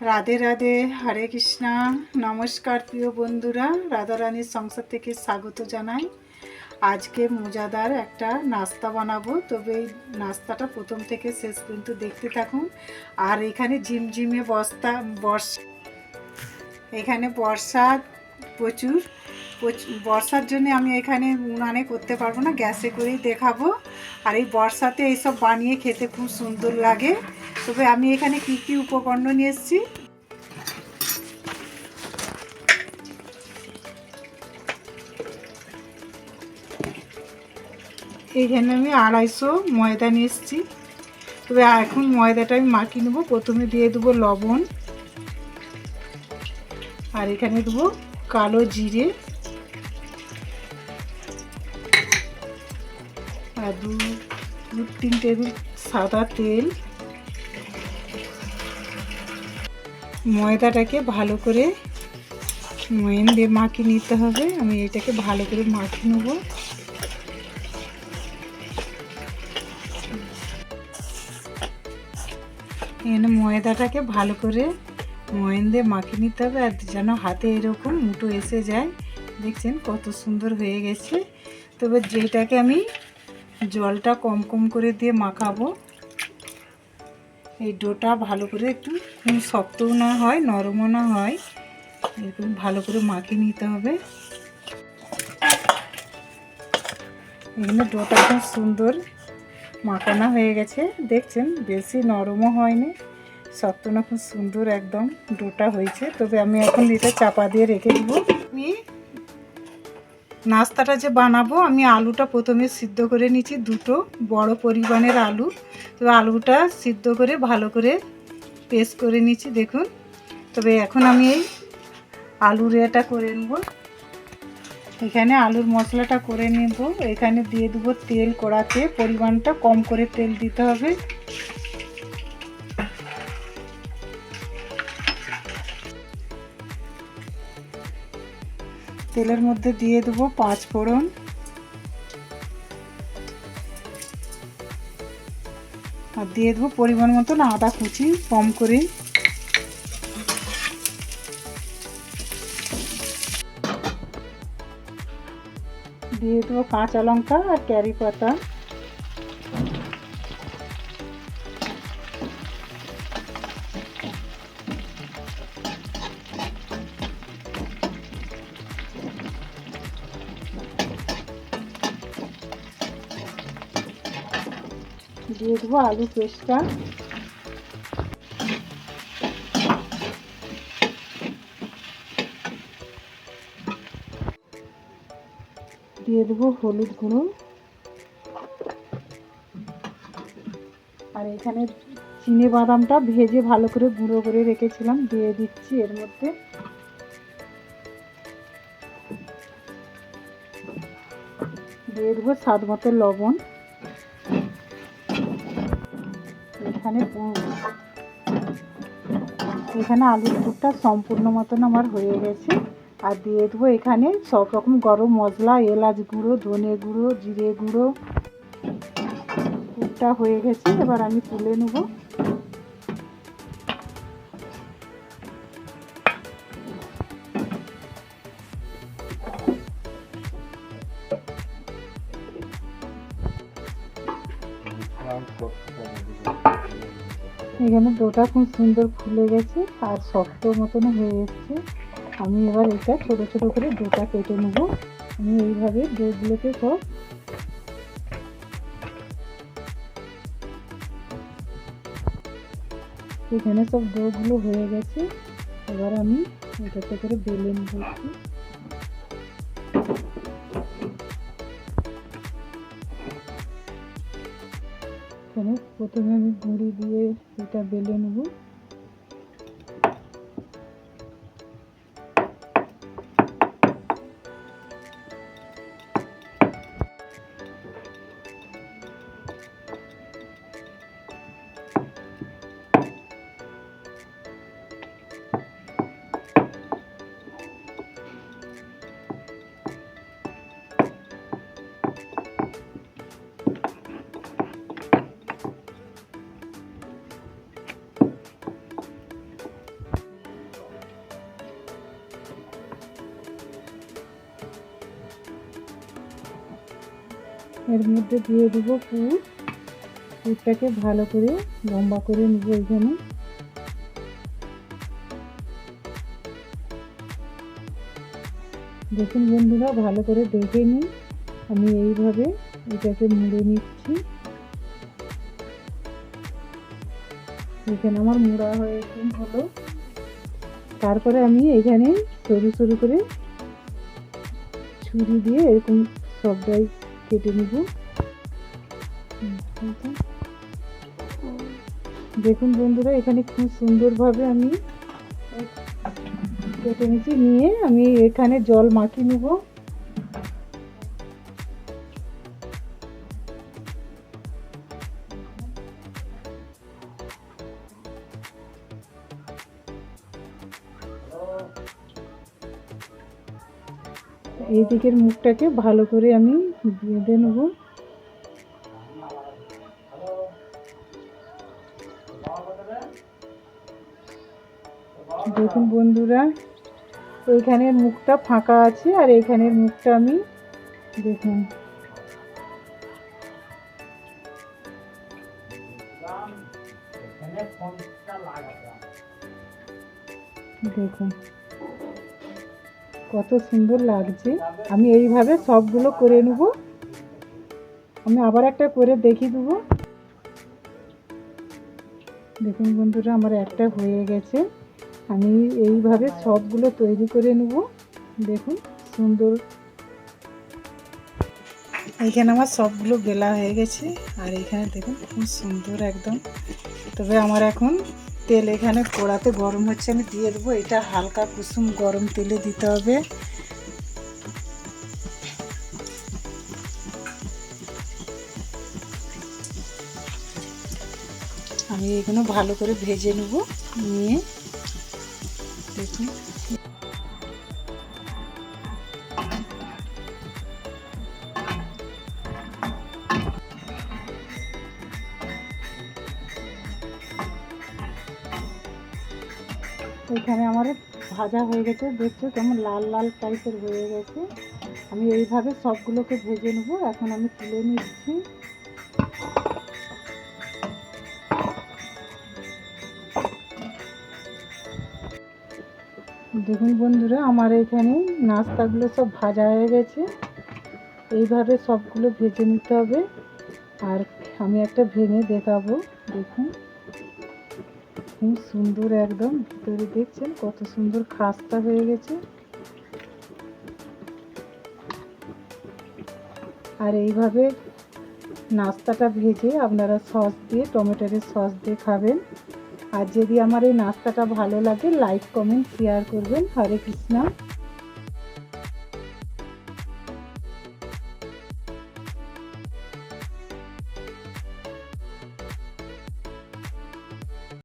রাধে রাধে, হরে কৃষ্ণা। নমস্কার প্রিয় বন্ধুরা, রাধারানীর সংসার থেকে স্বাগত জানাই। আজকে মজাদার একটা নাস্তা বানাবো, তবে এই নাস্তাটা প্রথম থেকে শেষ পর্যন্ত দেখতে থাকুন। আর এখানে ঝিমঝিমে বস্তা, বর্ষ, এখানে বর্ষা প্রচুর, প্রচ- বর্ষার জন্য আমি এখানে উনানে করতে পারব না, গ্যাসে করেই দেখাবো। আর এই বর্ষাতে এইসব বানিয়ে খেতে খুব সুন্দর লাগে। তবে আমি এখানে কি কি উপকরণ নিয়ে এসেছি? এইখানে আমি আড়াইশো ময়দা নিয়ে এসেছি। তবে এখন ময়দাটা আমি মাখিয়ে নেব। প্রথমে দিয়ে দেবো লবণ। আর এখানে দেবো কালো জিরে। আর দু তিন টেবিল সাদা তেল। ময়দাটাকে ভালো করে ময়ন দিয়ে মাখিয়ে নিতে হবে। আমি এটাকে ভালো করে মাখিয়ে নেব। এখানে ময়দাটাকে ভালো করে ময়ন দিয়ে মাখিয়ে নিতে হবে আর যেন হাতে এরকম মুটো এসে যায়। দেখছেন কত সুন্দর হয়ে গেছে। তবে যেটাকে আমি জলটা কম কম করে দিয়ে মাখাবো এই ডোটা ভালো করে একটু শক্তও না হয়, নরমও না হয়। এরকম ভালো করে মাখিয়ে নিতে হবে। এখানে ডোটা খুব সুন্দর মাখানো হয়ে গেছে। দেখছেন, বেশি নরমও হয়নি, শক্ত না, খুব সুন্দর একদম ডোটা হয়েছে। তবে আমি এখন এটা চাপা দিয়ে রেখে দেবো। আমি নাস্তাটা যে বানাবো, আমি আলুটা প্রথমে সিদ্ধ করে নিচ্ছি দুটো বড় পরিমাণের আলু। তো আলুটা সিদ্ধ করে ভালো করে পেস্ট করে নিচ্ছি, দেখুন। তবে এখন আমি এই আলুর এটা করে নেব। এখানে আলুর মশলাটা করে নেব। এখানে দিয়ে দেবো তেল কড়াতে, পরিমাণটা কম করে তেল দিতে হবে। তেলের মধ্যে দিয়ে দেবো পাঁচ ফোড়ন। আর দিয়ে দেবো পরিমাণ মতন আদা কুচি, কম করে। দিয়ে দেবো কাঁচা লঙ্কা আর ক্যারি পাতা। দিয়ে দেবো আলু পেস্টটা। দিয়ে দেবো হলুদ গুঁড়ো। আর এখানে চিনে বাদামটা ভেজে ভালো করে গুঁড়ো করে রেখেছিলাম, দিয়ে দিচ্ছি এর মধ্যে। দিয়ে দেবো স্বাদ মতো লবণ। এখানে এখানে আলুর পুরটা সম্পূর্ণ মতন আমার হয়ে গেছে। আর দিয়ে দেবো এখানে সব রকম গরম মশলা, এলাচ গুঁড়ো, ধনে গুঁড়ো, জিরে গুঁড়ো। পুরটা হয়ে গেছে, এবার আমি তুলে নেব। এখানে ডোটা খুব সুন্দর ফুলে গেছে আর শক্ত মতন হয়ে এসছে। আমি এবার এটা ছোট ছোট করে ডোটা কেটে নেব। আমি এইভাবে ডোগুলোকে সব এখানে সব ডোগুলো হয়ে গেছে। এবার আমি এটাতে করে বেলে নেব প্রথমে আমি ঘুড়ি দিয়ে এটা বেলে নেব। এর মধ্যে দিয়ে দেবো পুর। পুরটাকে ভালো করে লম্বা করে নেব এখানে। দেখুন বন্ধুরা, ভালো করে দেখে নিই আমি এইভাবে এটাকে মুড়ে নিচ্ছি। এখানে আমার মুড়া হয়ে হলো। তারপরে আমি এখানে সরু সরু করে ছুরি দিয়ে এরকম সবটাই কেটে নেব। দেখুন বন্ধুরা, এখানে খুব সুন্দরভাবে আমি কেটে নিচ্ছি নিয়ে আমি এখানে জল মাখিয়ে নেব। এই দিকের মুখটাকে ভালো করে আমি বেঁধে নেব। দেখুন বন্ধুরা, এইখানের মুখটা ফাঁকা আছে আর এইখানের মুখটা আমি দেখুন। দেখুন। কত সুন্দর লাগছে। আমি এইভাবে সবগুলো করে নেব। আমি আবার একটা করে দেখিয়ে দেবো। দেখুন বন্ধুরা, আমার একটা হয়ে গেছে। আমি এইভাবে সবগুলো তৈরি করে নেব। দেখুন, সুন্দর। এইখানে আমার সবগুলো বেলা হয়ে গেছে। আর এইখানে দেখুন, খুব সুন্দর একদম। তবে আমার এখন তেল এখানে কড়াতে গরম হচ্ছে, আমি দিয়ে দেবো। এটা হালকা কুসুম গরম তেলে দিতে হবে। আমি এগুলো ভালো করে ভেজে নেব, নিয়ে দেখুন। এখানে আমার ভাজা হয়ে গেছে। দেখছ কেমন লাল লাল টাইপের হয়ে গেছে। আমি এইভাবে সবগুলোকে ভেজে নেব। এখন আমি তুলে নিচ্ছি। দেখুন বন্ধুরা, আমার এখানে নাস্তাগুলো সব ভাজা হয়ে গেছে। এইভাবে সবগুলো ভেজে নিতে হবে। আর আমি একটা ভেঙে দেখাবো। দেখুন। খুব সুন্দর একদম। ভিতরে দেখছেন কত সুন্দর খাস্তা হয়ে গেছে। আর এইভাবে নাস্তাটা ভেজে আপনারা সস দিয়ে টমেটোরের সস দিয়ে খাবেন। আর যদি আমার এই নাস্তাটা ভালো লাগে লাইক কমেন্ট শেয়ার করবেন। হরে কৃষ্ণা।